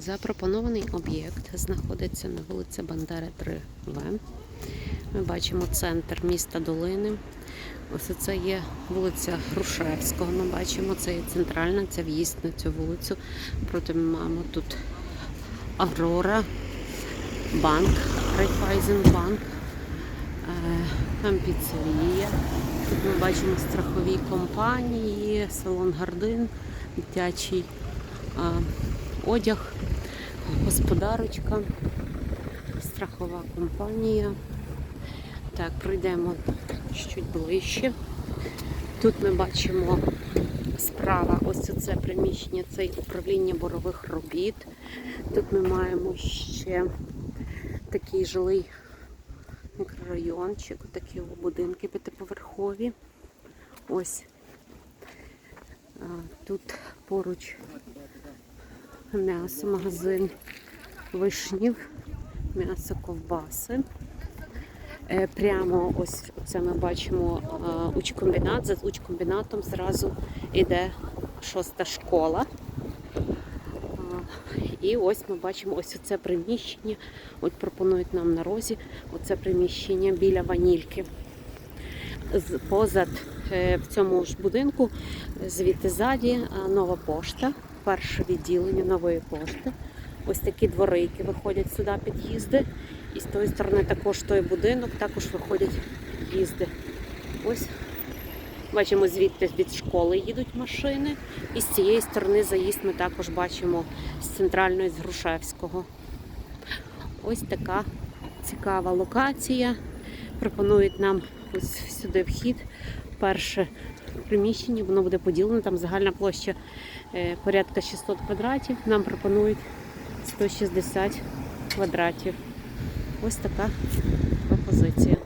Запропонований об'єкт знаходиться на вулиці Бандери 3В. Ми бачимо центр міста Долини. Ось це є вулиця Грушевського. Ми бачимо, це є центральна, це в'їзд на цю вулицю. Проти ми маємо тут Аврора, банк, Райфайзенбанк, е, там піцерія. Тут ми бачимо страхові компанії, салон Гардин, дитячий а, одяг, господарочка, страхова компанія. Так, пройдемо чуть ближче. Тут ми бачимо справа ось це приміщення, це управління борових робіт. Тут ми маємо ще такий жилий мікрорайончик, такі будинки п'ятиповерхові. Ось тут поруч м'ясо, магазин вишнів, м'ясо ковбаси. Е, Прямо ось це ми бачимо учкомбінат. За учкомбінатом зразу йде шоста школа. І ось ми бачимо ось це приміщення. От пропонують нам на розі оце приміщення біля ванільки. Позад е, в цьому ж будинку, звідти ззаді, нова пошта, перше відділення нової пошти. Ось такі двори, які виходять сюди під'їзди. І з тої сторони також той будинок, також виходять під'їзди. Ось бачимо звідти від школи їдуть машини. І з цієї сторони заїзд ми також бачимо з центральної з Грушевського. Ось така цікава локація. Пропонують нам ось сюди вхід. Перше приміщення, воно буде поділено, там загальна площа е, порядка 600 квадратів. Нам пропонують 160 квадратів. Ось така пропозиція.